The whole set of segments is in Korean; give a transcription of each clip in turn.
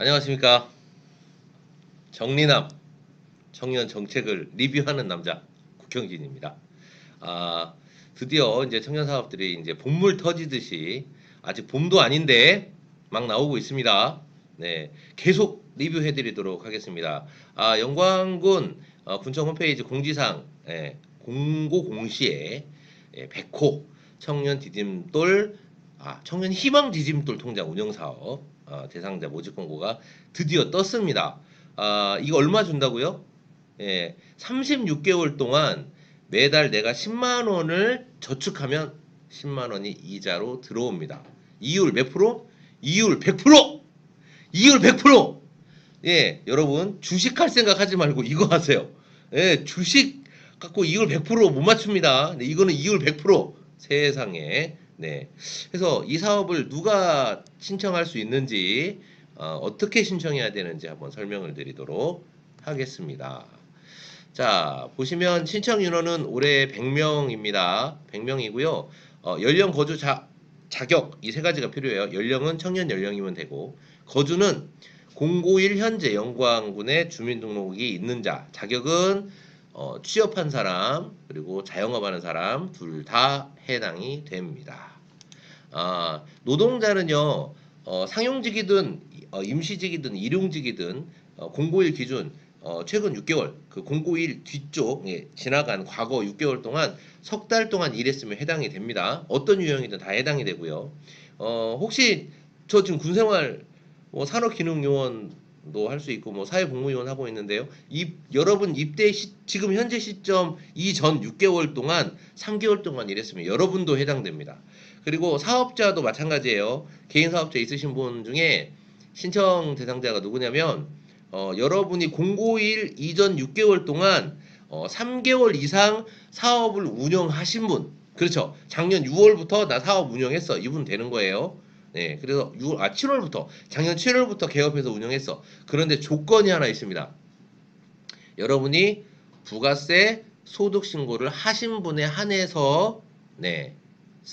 안녕하십니까. 정리남 청년 정책을 리뷰하는 남자 국형진입니다. 아, 드디어 이제 청년 사업들이 이제 봄물 터지듯이 아직 봄도 아닌데 막 나오고 있습니다. 네, 계속 리뷰해 드리도록 하겠습니다. 아, 영광군 어, 군청 홈페이지 공지사항 예, 공고 공시에 예, 100호 청년 디딤돌 아, 청년 희망 디딤돌 통장 운영 사업 어, 대상자 모집 공고가 드디어 떴습니다. 아, 이거 얼마 준다고요? 예, 36개월 동안 매달 내가 10만 원을 저축하면 10만 원이 이자로 들어옵니다. 이율 몇 프로? 이율 100%! 이율 100%! 예, 여러분 주식할 생각 하지 말고 이거 하세요. 예, 주식 갖고 이율 100%못 맞춥니다. 네, 이거는 이율 100% 세상에. 네. 그래서 이 사업을 누가 신청할 수 있는지 어, 떻게 신청해야 되는지 한번 설명을 드리도록 하겠습니다. 자, 보시면 신청 인원은 올해 100명입니다. 100명이고요. 어, 연령 거주 자, 자격 이 세 가지가 필요해요. 연령은 청년 연령이면 되고 거주는 091 현재 영광군의 주민등록이 있는 자, 자격은 어, 취업한 사람 그리고 자영업하는 사람 둘 다 해당이 됩니다. 아, 노동자는요 어, 상용직이든 어, 임시직이든 일용직이든 어, 091 기준 어, 최근 6개월 그091 뒤쪽에 지나간 과거 6개월 동안 석 달 동안 일했으면 해당이 됩니다. 어떤 유형이든 다 해당이 되고요. 어, 혹시 저 지금 군생활 뭐 산업기능요원 도 할 수 있고 뭐 사회복무요원 하고 있는데요. 입, 여러분 입대 시, 지금 현재 시점 이전 6개월 동안 3개월 동안 일했으면 여러분도 해당됩니다. 그리고 사업자도 마찬가지예요. 개인 사업자 있으신 분 중에 신청 대상자가 누구냐면 어, 여러분이 051 이전 6개월 동안 어, 3개월 이상 사업을 운영하신 분 그렇죠. 작년 6월부터 나 사업 운영했어. 이분 되는 거예요. 네, 그래서 6월, 아 7월부터 작년 7월부터 개업해서 운영했어. 그런데 조건이 하나 있습니다. 여러분이 부가세 소득 신고를 하신 분에 한해서 네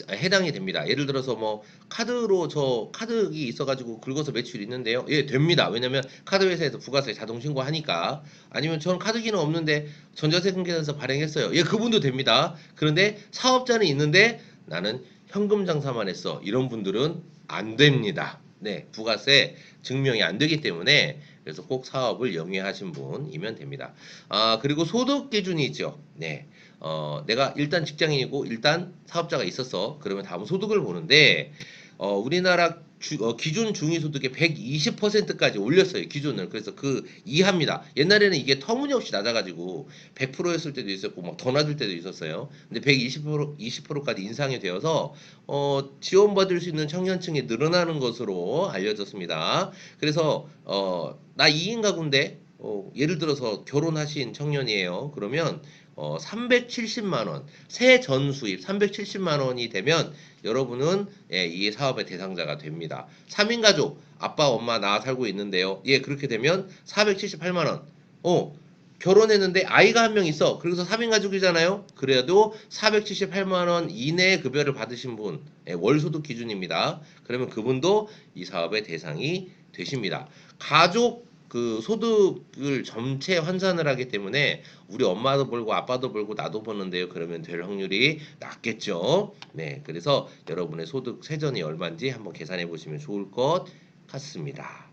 해당이 됩니다. 예를 들어서 뭐 카드로 저 카드기 있어가지고 긁어서 매출이 있는데요. 예 됩니다. 왜냐면 카드 회사에서 부가세 자동 신고하니까 아니면 저는 카드기는 없는데 전자세금 계산서 발행했어요. 예 그분도 됩니다. 그런데 사업자는 있는데 나는 현금 장사만 했어. 이런 분들은 안 됩니다. 네, 부가세 증명이 안 되기 때문에 그래서 꼭 사업을 영위하신 분이면 됩니다. 아, 그리고 소득 기준이 있죠. 네. 어, 내가 일단 직장인이고 일단 사업자가 있었어. 그러면 다음 소득을 보는데 어, 우리나라 주, 어, 기준 중위소득의 120%까지 올렸어요 기준을. 그래서 그 이하입니다. 옛날에는 이게 터무니없이 낮아가지고 100%였을 때도 있었고 막 더 낮을 때도 있었어요. 근데 120% 20%까지 인상이 되어서 어, 지원받을 수 있는 청년층이 늘어나는 것으로 알려졌습니다. 그래서 어, 나 2인 가구인데 어, 예를 들어서 결혼하신 청년이에요. 그러면 어, 370만 원, 새전 수입 370만 원이 되면 여러분은 예, 이 사업의 대상자가 됩니다. 3인 가족, 아빠, 엄마, 나 살고 있는데요. 예, 그렇게 되면 478만 원. 어, 결혼했는데 아이가 한 명 있어. 그래서 3인 가족이잖아요. 그래도 478만 원 이내 급여를 받으신 분, 예, 월소득 기준입니다. 그러면 그분도 이 사업의 대상이 되십니다. 가족 그 소득을 전체 환산을 하기 때문에 우리 엄마도 벌고 아빠도 벌고 나도 버는데요. 그러면 될 확률이 낮겠죠. 네, 그래서 여러분의 소득 세전이 얼마인지 한번 계산해 보시면 좋을 것 같습니다.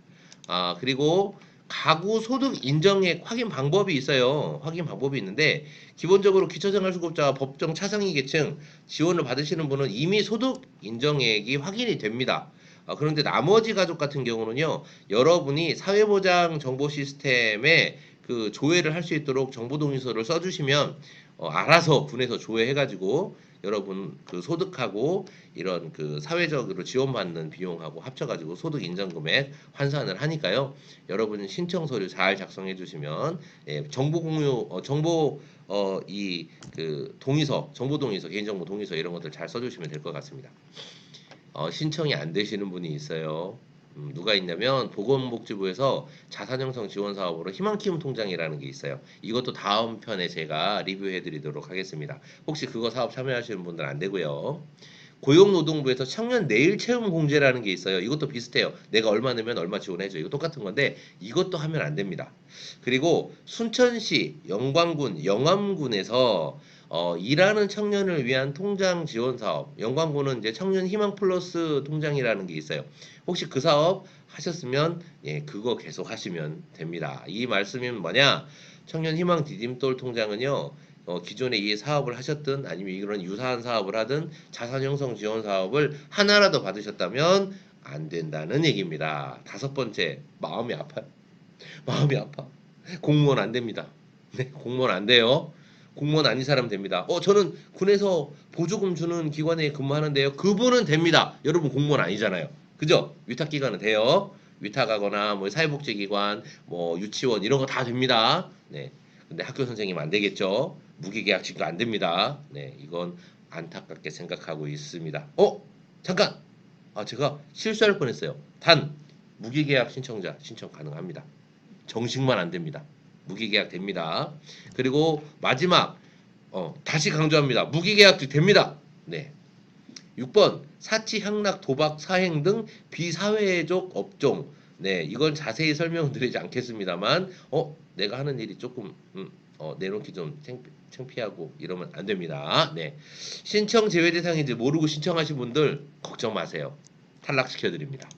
아 그리고 가구 소득 인정액 확인 방법이 있어요. 확인 방법이 있는데 기본적으로 기초생활수급자와 법정 차상위 계층 지원을 받으시는 분은 이미 소득 인정액이 확인이 됩니다. 어, 그런데 나머지 가족 같은 경우는요, 여러분이 사회보장 정보 시스템에 그 조회를 할 수 있도록 정보 동의서를 써주시면 어, 알아서 군에서 조회해가지고 여러분 그 소득하고 이런 그 사회적으로 지원받는 비용하고 합쳐가지고 소득 인정 금액 환산을 하니까요. 여러분 신청 서류 잘 작성해 주시면 예, 정보 공유 어, 정보 어, 이 그 동의서 정보 동의서 개인정보 동의서 이런 것들 잘 써주시면 될 것 같습니다. 어, 신청이 안 되시는 분이 있어요. 음, 누가 있냐면 보건복지부에서 자산형성 지원 사업으로 희망키움 통장이라는 게 있어요. 이것도 다음 편에 제가 리뷰해 드리도록 하겠습니다. 혹시 그거 사업 참여하시는 분들 안 되고요. 고용노동부에서 청년 내일 채용 공제라는 게 있어요. 이것도 비슷해요. 내가 얼마 넣으면 얼마 지원해줘. 이거 똑같은 건데 이것도 하면 안 됩니다. 그리고 순천시 영광군 영암군에서 어, 일하는 청년을 위한 통장 지원 사업. 영광군은 이제 청년 희망 플러스 통장이라는 게 있어요. 혹시 그 사업 하셨으면 예, 그거 계속 하시면 됩니다. 이 말씀이 뭐냐? 청년 희망 디딤돌 통장은요. 어, 기존에 이 사업을 하셨든 아니면 이런 유사한 사업을 하든 자산 형성 지원 사업을 하나라도 받으셨다면 안 된다는 얘기입니다. 다섯 번째, 마음이 아파요. 마음이 아파. 공무원 안 됩니다. 네, 공무원 안 돼요. 공무원 아닌 사람 됩니다. 어, 저는 군에서 보조금 주는 기관에 근무하는데요. 그분은 됩니다. 여러분 공무원 아니잖아요. 그죠? 위탁기관은 돼요. 위탁하거나 뭐 사회복지기관, 뭐 유치원 이런 거 다 됩니다. 네. 근데 학교 선생님 안 되겠죠. 무기계약직도 안 됩니다. 네, 이건 안타깝게 생각하고 있습니다. 어, 잠깐. 아, 제가 실수할 뻔했어요. 단 무기계약 신청자 신청 가능합니다. 정식만 안 됩니다. 무기계약 됩니다. 그리고 마지막 어, 다시 강조합니다. 무기계약도 됩니다. 네. 6번 사치, 향락, 도박, 사행 등 비사회적 업종. 네, 이건 자세히 설명드리지 않겠습니다만, 어, 내가 하는 일이 조금 음, 어, 내놓기 좀 창피, 창피하고 이러면 안 됩니다. 네, 신청 제외 대상인지 모르고 신청하신 분들 걱정 마세요. 탈락시켜 드립니다.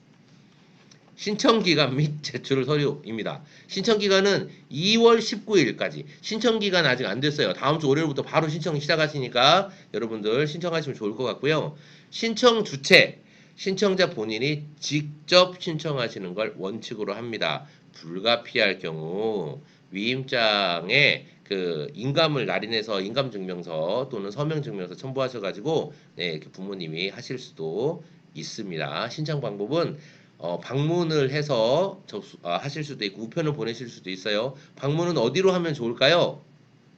신청 기간 및 제출 서류입니다. 신청 기간은 2월 19일까지. 신청 기간 아직 안 됐어요. 다음 주 월요일부터 바로 신청 시작하시니까 여러분들 신청하시면 좋을 것 같고요. 신청 주체 신청자 본인이 직접 신청하시는 걸 원칙으로 합니다. 불가피할 경우 위임장에 그 인감을 날인해서 인감 증명서 또는 서명 증명서 첨부하셔가지고 네, 부모님이 하실 수도 있습니다. 신청 방법은 어, 방문을 해서 접수 아, 하실 수도 있고 우편을 보내실 수도 있어요. 방문은 어디로 하면 좋을까요?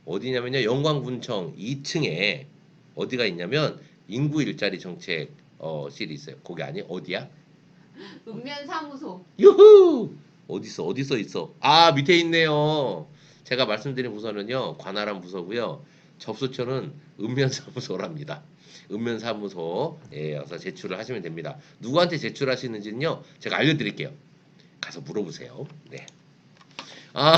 어디냐면요 영광군청 2층에 어디가 있냐면 인구 일자리 정책 어, 실이 있어요. 거기 아니 어디야? 읍면사무소 유후 어디 있어 어디 써 있어 아 밑에 있네요. 제가 말씀드린 부서는요 관할한 부서고요. 접수처는 읍면사무소랍니다. 읍면사무소에 와서 제출을 하시면 됩니다. 누구한테 제출하시는지는요 제가 알려드릴게요. 가서 물어보세요. 네. 아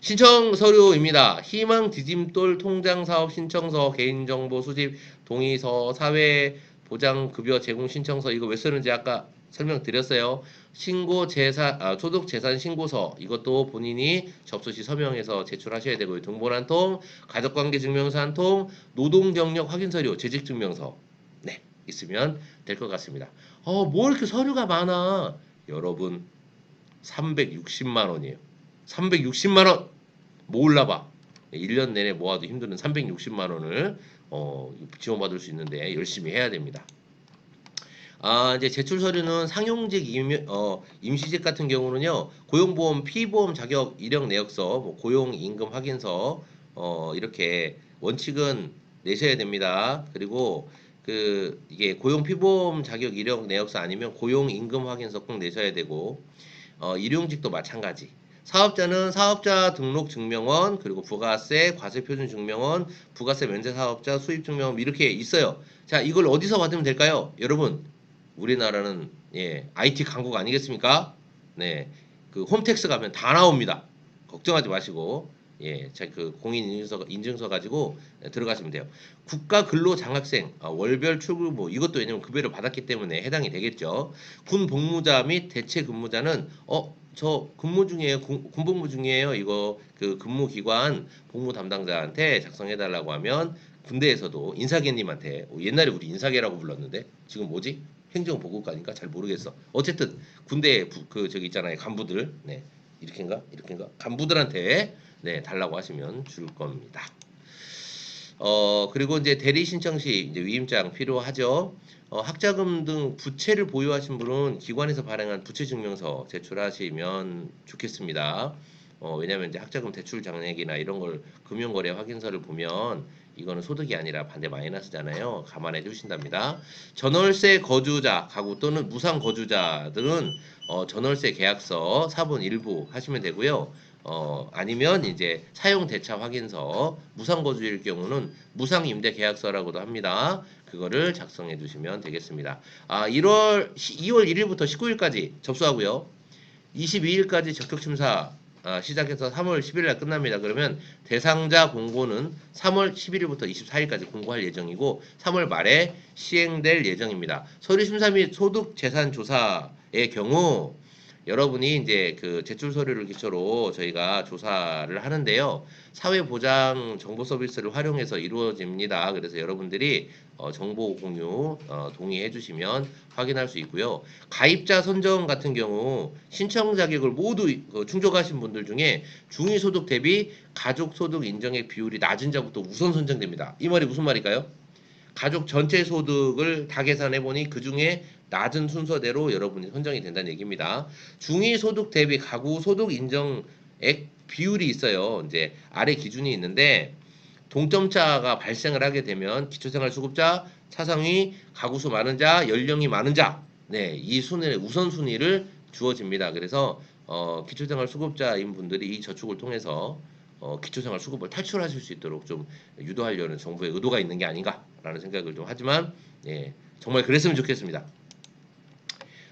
신청 서류입니다. 희망 디딤돌 통장 사업 신청서, 개인정보 수집 동의서, 사회 보장 급여 제공 신청서 이거 왜 쓰는지 아까 설명드렸어요. 신고 재산 아, 소득 재산 신고서 이것도 본인이 접수 시 서명해서 제출하셔야 되고요. 등본 한 통, 가족 관계 증명서 한 통, 노동 경력 확인 서류, 재직 증명서 네 있으면 될 것 같습니다. 어 뭐 이렇게 서류가 많아? 여러분 360만 원이에요. 360만 원 몰라봐. 1년 내내 모아도 힘드는 360만 원을 어, 지원받을 수 있는데 열심히 해야 됩니다. 아, 이제 제출 서류는 상용직 임, 어, 임시직 같은 경우는요. 고용보험 피보험 자격 이력 내역서, 뭐 고용 임금 확인서 어, 이렇게 원칙은 내셔야 됩니다. 그리고 그 이게 고용 피보험 자격 이력 내역서 아니면 고용 임금 확인서 꼭 내셔야 되고 어, 일용직도 마찬가지. 사업자는 사업자 등록 증명원 그리고 부가세 과세 표준 증명원 부가세 면제 사업자 수입 증명원 이렇게 있어요. 자 이걸 어디서 받으면 될까요? 여러분 우리나라는 예 IT 강국 아니겠습니까? 네 그 홈택스 가면 다 나옵니다. 걱정하지 마시고 예 그 공인 인증서 인증서 가지고 예, 들어가시면 돼요. 국가 근로 장학생 아, 월별 출근 뭐 이것도 왜냐면 급여를 받았기 때문에 해당이 되겠죠. 군 복무자 및 대체 근무자는 어 저 근무 중이에요. 군, 군복무 중이에요. 이거 그 근무 기관 복무 담당자한테 작성해 달라고 하면 군대에서도 인사계님한테 어, 옛날에 우리 인사계라고 불렀는데 지금 뭐지? 행정보고과니까 잘 모르겠어. 어쨌든 군대 부- 그 저기 있잖아요 간부들 네 이렇게인가 이렇게인가 간부들한테 네 달라고 하시면 줄 겁니다. 어 그리고 이제 대리 신청 시 이제 위임장 필요하죠. 어, 학자금 등 부채를 보유하신 분은 기관에서 발행한 부채 증명서 제출하시면 좋겠습니다. 어, 왜냐하면 이제 학자금 대출 장액이나 이런 걸 금융거래 확인서를 보면 이거는 소득이 아니라 반대 마이너스잖아요. 감안해 주신답니다. 전월세 거주자 가구 또는 무상 거주자들은 어, 전월세 계약서 사본 일부 하시면 되고요. 어, 아니면 이제 사용 대차 확인서 무상 거주일 경우는 무상 임대 계약서라고도 합니다. 그거를 작성해 주시면 되겠습니다. 아, 1월 2월 1일부터 19일까지 접수하고요. 22일까지 적격 심사 아, 시작해서 3월 10일 날 끝납니다. 그러면 대상자 공고는 3월 11일부터 24일까지 공고할 예정이고 3월 말에 시행될 예정입니다. 서류 심사 및 소득 재산 조사의 경우 여러분이 이제 그 제출 서류를 기초로 저희가 조사를 하는데요. 사회보장 정보 서비스를 활용해서 이루어집니다. 그래서 여러분들이 어, 정보 공유 어, 동의해 주시면 확인할 수 있고요. 가입자 선정 같은 경우 신청 자격을 모두 어, 충족하신 분들 중에 중위소득 대비 가족소득 인정액 비율이 낮은 자부터 우선 선정됩니다. 이 말이 무슨 말일까요? 가족 전체 소득을 다 계산해 보니 그 중에 낮은 순서대로 여러분이 선정이 된다는 얘기입니다. 중위 소득 대비 가구 소득 인정액 비율이 있어요. 이제 아래 기준이 있는데 동점차가 발생을 하게 되면 기초생활수급자, 차상위, 가구수 많은 자, 연령이 많은 자, 네, 이 순위 우선 순위를 주어집니다. 그래서 어, 기초생활수급자인 분들이 이 저축을 통해서 어, 기초생활 수급을 탈출하실 수 있도록 좀 유도하려는 정부의 의도가 있는 게 아닌가라는 생각을 좀 하지만 예, 정말 그랬으면 좋겠습니다.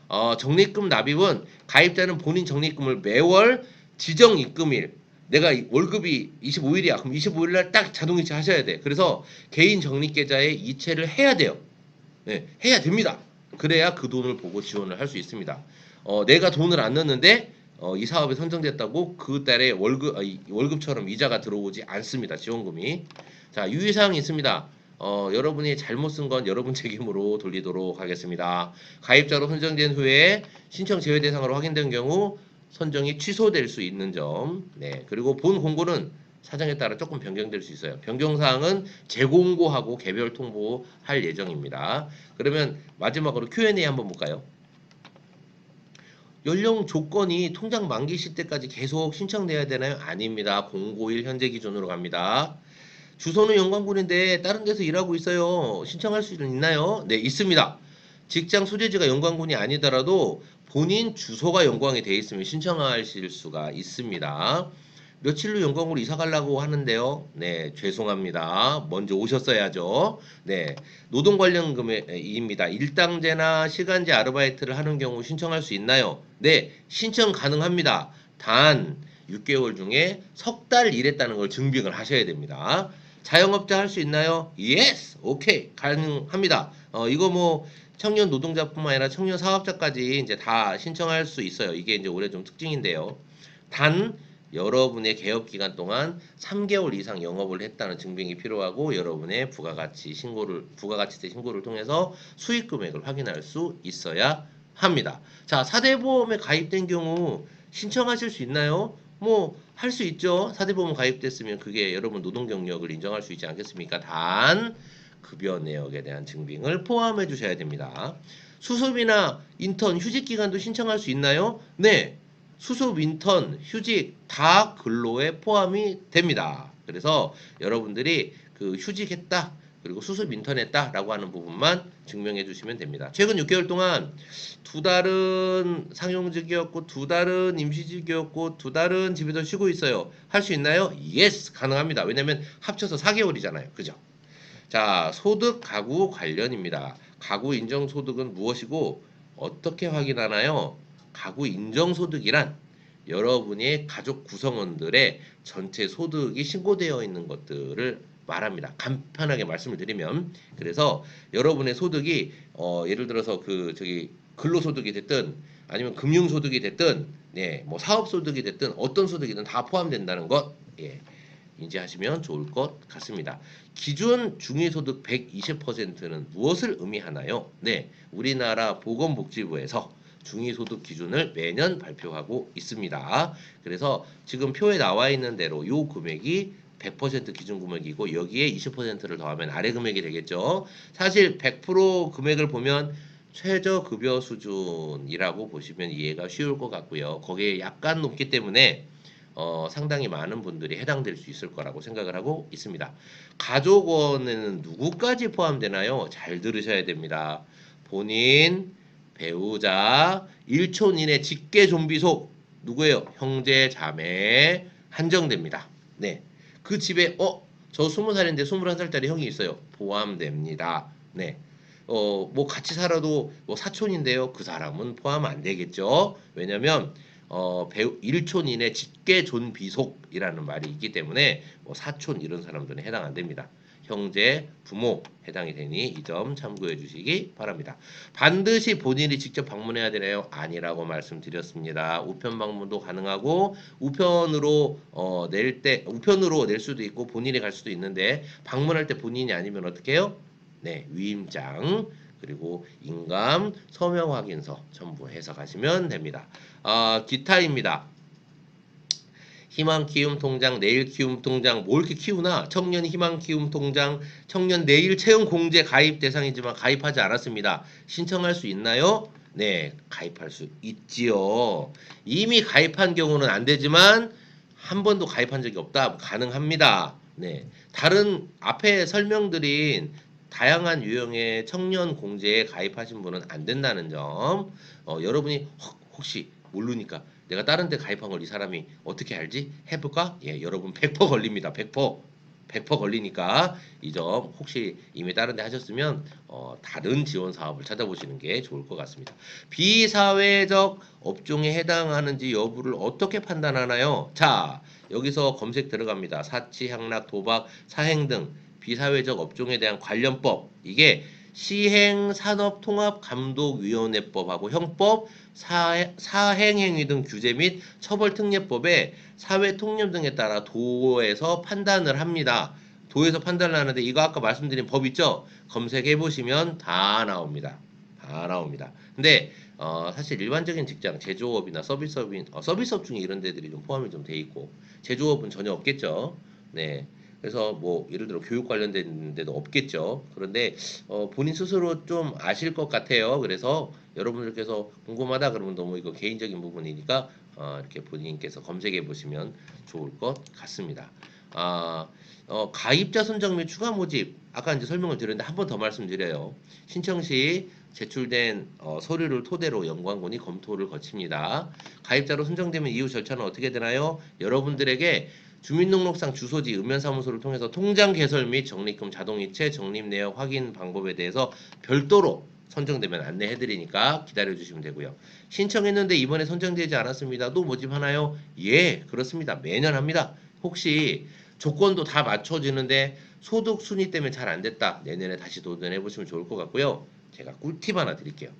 어, 적립금 납입은 가입자는 본인 적립금을 매월 지정 입금일 내가 이- 월급이 25일이야. 그럼 25일 날 딱 자동 이체 하셔야 돼. 그래서 개인 적립 계좌에 이체를 해야 돼요. 네, 해야 됩니다. 그래야 그 돈을 보고 지원을 할 수 있습니다. 어, 내가 돈을 안 넣는데 어, 이 사업에 선정됐다고 그 달에 월급 아, 이- 월급처럼 이자가 들어오지 않습니다. 지원금이. 자, 유의사항이 있습니다. 어, 여러분이 잘못 쓴 건 여러분 책임으로 돌리도록 하겠습니다. 가입자로 선정된 후에 신청 제외 대상으로 확인된 경우 선정이 취소될 수 있는 점. 네. 그리고 본 공고는 사정에 따라 조금 변경될 수 있어요. 변경 사항은 재공고하고 개별 통보할 예정입니다. 그러면 마지막으로 Q&A 한번 볼까요? 연령 조건이 통장 만기 시 때까지 계속 신청돼야 되나요? 아닙니다. 공고일 현재 기준으로 갑니다. 주소는 영광군인데 다른 데서 일하고 있어요. 신청할 수 있나요? 네, 있습니다. 직장 소재지가 영광군이 아니더라도 본인 주소가 영광이 돼 있으면 신청하실 수가 있습니다. 며칠 후 영광으로 이사 가려고 하는데요. 네, 죄송합니다. 먼저 오셨어야죠. 네, 노동 관련 금액입니다. 일당제나 시간제 아르바이트를 하는 경우 신청할 수 있나요? 네, 신청 가능합니다. 단 6개월 중에 석 달 일했다는 걸 증빙을 하셔야 됩니다. 자영업자 할 수 있나요? 예스, 오케이, 가능합니다. 어, 이거 뭐 청년 노동자뿐만 아니라 청년 사업자까지 이제 다 신청할 수 있어요. 이게 이제 올해 좀 특징인데요. 단 여러분의 개업 기간 동안 3개월 이상 영업을 했다는 증빙이 필요하고 여러분의 부가가치 신고를 부가가치세 신고를 통해서 수익 금액을 확인할 수 있어야 합니다. 자, 4대 보험에 가입된 경우 신청하실 수 있나요? 뭐 할 수 있죠. 4대 보험 가입됐으면 그게 여러분 노동 경력을 인정할 수 있지 않겠습니까? 단 급여 내역에 대한 증빙을 포함해 주셔야 됩니다. 수습이나 인턴 휴직 기간도 신청할 수 있나요? 네. 수습, 인턴, 휴직 다 근로에 포함이 됩니다. 그래서 여러분들이 그 휴직했다 그리고 수습 인턴했다라고 하는 부분만 증명해 주시면 됩니다. 최근 6개월 동안 두 달은 상용직이었고 두 달은 임시직이었고 두 달은 집에서 쉬고 있어요. 할 수 있나요? 예스 가능합니다. 왜냐면 합쳐서 4개월이잖아요. 그죠? 자, 소득 가구 관련입니다. 가구 인정 소득은 무엇이고 어떻게 확인하나요? 가구 인정 소득이란 여러분의 가족 구성원들의 전체 소득이 신고되어 있는 것들을 말합니다. 간편하게 말씀을 드리면 그래서 여러분의 소득이 어, 예를 들어서 그 저기 근로소득이 됐든 아니면 금융소득이 됐든 네, 뭐 사업소득이 됐든 어떤 소득이든 다 포함된다는 것 예, 인지하시면 좋을 것 같습니다. 기준 중위소득 120%는 무엇을 의미하나요? 네, 우리나라 보건복지부에서 중위소득 기준을 매년 발표하고 있습니다. 그래서 지금 표에 나와 있는 대로 요 금액이 100% 기준 금액이고 여기에 20%를 더하면 아래 금액이 되겠죠. 사실 100% 금액을 보면 최저 급여 수준이라고 보시면 이해가 쉬울 것 같고요. 거기에 약간 높기 때문에 어, 상당히 많은 분들이 해당될 수 있을 거라고 생각을 하고 있습니다. 가족원에는 누구까지 포함되나요? 잘 들으셔야 됩니다. 본인, 배우자, 일촌인의 직계 좀비 속 누구예요? 형제, 자매 한정됩니다. 네. 그 집에 어, 저 20살인데 21살짜리 형이 있어요. 포함됩니다. 네. 어, 뭐 같이 살아도 뭐 사촌인데요. 그 사람은 포함 안 되겠죠. 왜냐면 어, 배우 일촌 이내 직계 존비속이라는 말이 있기 때문에 뭐 사촌 이런 사람들은 해당 안 됩니다. 형제, 부모 해당이 되니 이 점 참고해 주시기 바랍니다. 반드시 본인이 직접 방문해야 되나요? 아니라고 말씀드렸습니다. 우편 방문도 가능하고 우편으로 어, 낼 때 우편으로 낼 수도 있고 본인이 갈 수도 있는데 방문할 때 본인이 아니면 어떻게 해요? 네, 위임장 그리고 인감 서명 확인서 첨부해서 가시면 됩니다. 아, 기타입니다. 희망 키움 통장, 내일 키움 통장, 뭐 이렇게 키우나? 청년 희망 키움 통장, 청년 내일 채용 공제 가입 대상이지만 가입하지 않았습니다. 신청할 수 있나요? 네, 가입할 수 있지요. 이미 가입한 경우는 안 되지만 한 번도 가입한 적이 없다. 가능합니다. 네. 다른 앞에 설명드린 다양한 유형의 청년 공제에 가입하신 분은 안 된다는 점. 어, 여러분이 혹- 혹시 모르니까 내가 다른 데 가입한 걸 이 사람이 어떻게 알지? 해볼까? 예, 여러분 100% 걸립니다. 100%. 100% 걸리니까 이 점 혹시 이미 다른 데 하셨으면 어, 다른 지원 사업을 찾아보시는 게 좋을 것 같습니다. 비사회적 업종에 해당하는지 여부를 어떻게 판단하나요? 자, 여기서 검색 들어갑니다. 사치, 향락, 도박, 사행 등 비사회적 업종에 대한 관련법 이게 시행산업통합감독위원회법하고 형법, 사, 사행행위 등 규제 및 처벌특례법에 사회통념 등에 따라 도에서 판단을 합니다. 도에서 판단을 하는데 이거 아까 말씀드린 법 있죠? 검색해 보시면 다 나옵니다. 다 나옵니다. 근데 어, 사실 일반적인 직장, 제조업이나 서비스업인 어, 서비스업 중에 이런 데들이 좀 포함이 좀 돼 있고 제조업은 전혀 없겠죠. 네. 그래서 뭐 예를 들어 교육 관련된 데도 없겠죠. 그런데 어, 본인 스스로 좀 아실 것 같아요. 그래서 여러분들께서 궁금하다 그러면 너무 이거 개인적인 부분이니까 어, 이렇게 본인께서 검색해 보시면 좋을 것 같습니다. 아, 어, 가입자 선정 및 추가 모집 아까 이제 설명을 드렸는데 한 번 더 말씀드려요. 신청 시 제출된 어, 서류를 토대로 연구원이 검토를 거칩니다. 가입자로 선정되면 이후 절차는 어떻게 되나요? 여러분들에게 주민등록상 주소지 읍면사무소를 통해서 통장 개설 및 적립금 자동이체 적립 내역 확인 방법에 대해서 별도로 선정되면 안내해드리니까 기다려주시면 되고요. 신청했는데 이번에 선정되지 않았습니다. 또 모집하나요? 예, 그렇습니다. 매년 합니다. 혹시 조건도 다 맞춰지는데 소득 순위 때문에 잘 안 됐다. 내년에 다시 도전해 보시면 좋을 것 같고요. 제가 꿀팁 하나 드릴게요.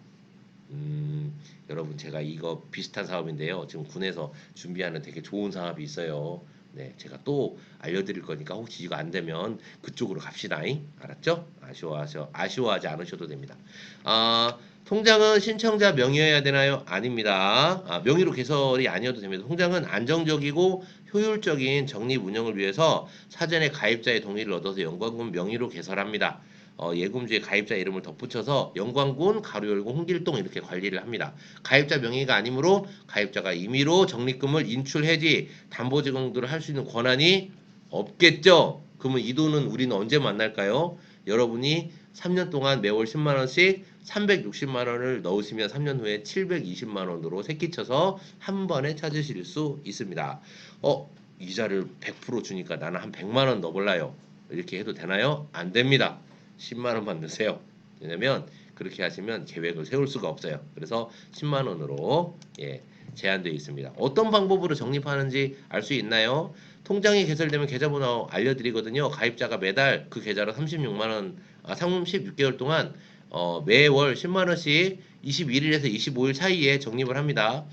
음, 여러분 제가 이거 비슷한 사업인데요. 지금 군에서 준비하는 되게 좋은 사업이 있어요. 네, 제가 또 알려드릴 거니까 혹시 이거 안 되면 그쪽으로 갑시다잉. 알았죠? 아쉬워하셔 아쉬워하지 않으셔도 됩니다. 아, 통장은 신청자 명의여야 되나요? 아닙니다. 아, 명의로 개설이 아니어도 됩니다. 통장은 안정적이고 효율적인 적립 운영을 위해서 사전에 가입자의 동의를 얻어서 영광군 명의로 개설합니다. 어, 예금주에 가입자 이름을 덧붙여서 영광군 가로 열고 홍길동 이렇게 관리를 합니다. 가입자 명의가 아니므로 가입자가 임의로 적립금을 인출 해지 담보 제공 등을 할 수 있는 권한이 없겠죠. 그러면 이 돈은 우리는 언제 만날까요? 여러분이 3년 동안 매월 10만 원씩 360만 원을 넣으시면 3년 후에 720만 원으로 새끼쳐서 한 번에 찾으실 수 있습니다. 어, 이자를 100% 주니까 나는 한 100만 원 넣어볼라요. 이렇게 해도 되나요? 안 됩니다. 10만 원만 넣으세요. 왜냐면 그렇게 하시면 계획을 세울 수가 없어요. 그래서 10만 원으로 예, 제한되어 있습니다. 어떤 방법으로 적립하는지 알 수 있나요? 통장이 개설되면 계좌번호 알려드리거든요. 가입자가 매달 그 계좌로 36만 원, 아, 36개월 동안 어, 매월 10만 원씩 21일에서 25일 사이에 적립을 합니다.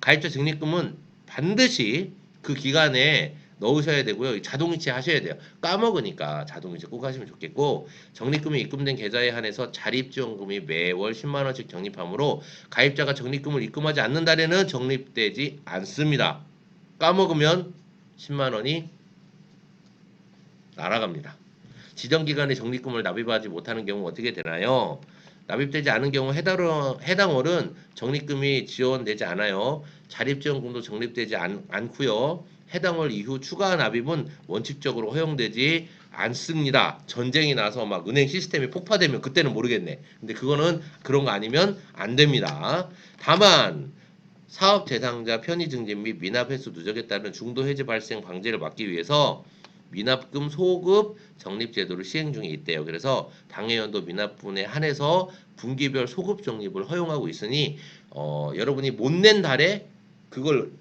가입자 적립금은 반드시 그 기간에 넣으셔야 되고요. 자동이체 하셔야 돼요. 까먹으니까 자동이체 꼭 하시면 좋겠고 적립금이 입금된 계좌에 한해서 자립지원금이 매월 10만 원씩 적립하므로 가입자가 적립금을 입금하지 않는 달에는 적립되지 않습니다. 까먹으면 10만 원이 날아갑니다. 지정 기간에 적립금을 납입하지 못하는 경우 어떻게 되나요? 납입되지 않은 경우 해당, 해당월은 적립금이 지원되지 않아요. 자립지원금도 적립되지 않, 않고요. 해당 월 이후 추가 납입은 원칙적으로 허용되지 않습니다. 전쟁이 나서 막 은행 시스템이 폭파되면 그때는 모르겠네. 근데 그거는 그런 거 아니면 안 됩니다. 다만 사업 대상자 편의 증진 및 미납 횟수 누적에 따른 중도 해지 발생 방지를 막기 위해서 미납금 소급 적립 제도를 시행 중에 있대요. 그래서 당해연도 미납분에 한해서 분기별 소급 적립을 허용하고 있으니 어, 여러분이 못 낸 달에 그걸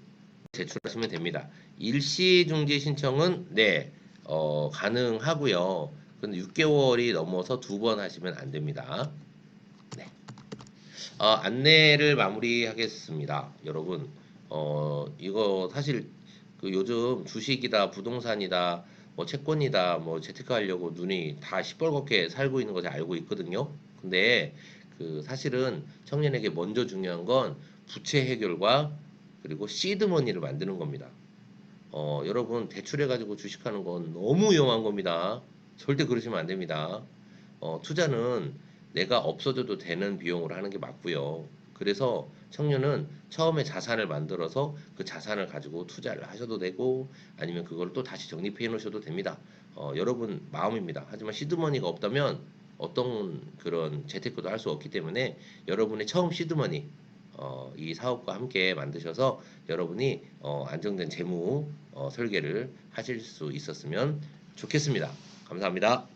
제출하시면 됩니다. 일시 중지 신청은 네 어, 가능하고요. 근데 6개월이 넘어서 두 번 하시면 안 됩니다. 네. 어, 안내를 마무리하겠습니다. 여러분, 어, 이거 사실 그 요즘 주식이다, 부동산이다, 뭐 채권이다, 뭐 재테크 하려고 눈이 다 시뻘겋게 살고 있는 거잘 알고 있거든요. 근데 그 사실은 청년에게 먼저 중요한 건 부채 해결과 그리고 시드머니를 만드는 겁니다. 어, 여러분 대출해 가지고 주식하는 건 너무 위험한 겁니다. 절대 그러시면 안 됩니다. 어, 투자는 내가 없어져도 되는 비용으로 하는 게 맞고요. 그래서 청년은 처음에 자산을 만들어서 그 자산을 가지고 투자를 하셔도 되고 아니면 그걸 또 다시 적립해 놓으셔도 됩니다. 어, 여러분 마음입니다. 하지만 시드머니가 없다면 어떤 그런 재테크도 할 수 없기 때문에 여러분의 처음 시드머니 어, 이 사업과 함께 만드셔서 여러분이 어, 안정된 재무 어, 설계를 하실 수 있었으면 좋겠습니다. 감사합니다.